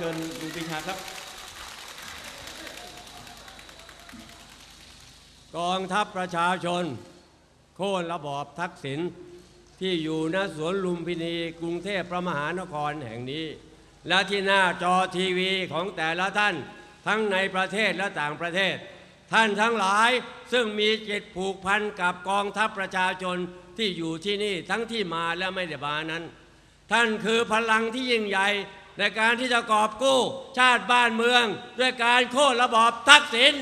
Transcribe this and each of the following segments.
ชิญลุงปรีชาครับ กองทัพประชาชน โค่นระบอบทักษิณที่อยู่ณสวนลุมพินีกรุงเทพพระมหานครแห่งนี้ และที่หน้าจอทีวีของแต่ละท่านทั้งในประเทศและต่างประเทศ ท่านทั้งหลายซึ่งมีจิตผูกพันกับกองทัพประชาชนที่อยู่ที่นี่ทั้งที่มาและไม่ได้มานั้น ท่านคือพลังที่ยิ่งใหญ่ ในการที่จะกอบกู้ ชาติบ้านเมือง ด้วยการโค่นระบอบทักษิณ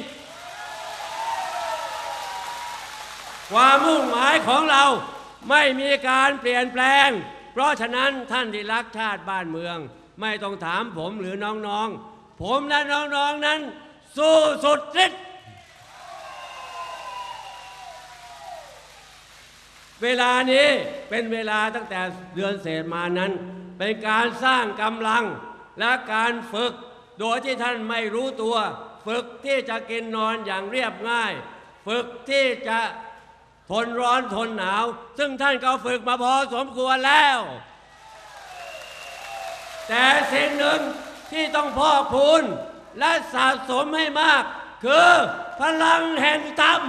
ความมุ่งหมายของเราไม่มีการเปลี่ยนแปลง เพราะฉะนั้นท่านที่รักชาติบ้านเมือง ไม่ต้องถามผมหรือน้องๆ ผมและน้องๆนั้น สู้สุดฤทธิ์เวลานี้เป็นเวลาตั้งแต่เดือนเศษมานั้น เป็นการสร้างกำลังและการฝึก โดยที่ท่านไม่รู้ตัว ฝึกที่จะกินนอนอย่างเรียบง่าย ฝึกที่จะทนร้อนทนหนาว ซึ่งท่านก็ฝึกมาพอสมควรแล้ว แต่สิ่งหนึ่งที่ต้องพอกพูนและสะสมให้มาก คือพลังแห่งธรรม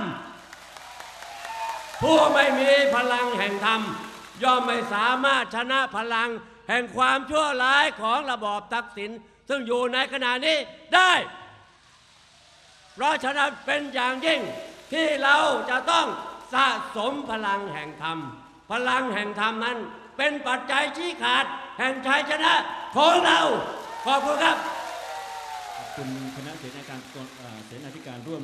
ผู้ไม่มีพลังแห่งธรรมย่อมไม่สามารถชนะพลัง แห่งความชั่วร้ายของระบอบทักษิณซึ่งอยู่ในขณะนี้ได้ เพราะฉะนั้นเป็นอย่างยิ่งที่เราจะต้องสะสมพลังแห่งธรรม พลังแห่งธรรมนั้นเป็นปัจจัยชี้ขาด แห่งชัยชนะของเรา ขอบคุณครับ ขอบคุณคณะเสนาธิการเอ่อเสนาธิการร่วม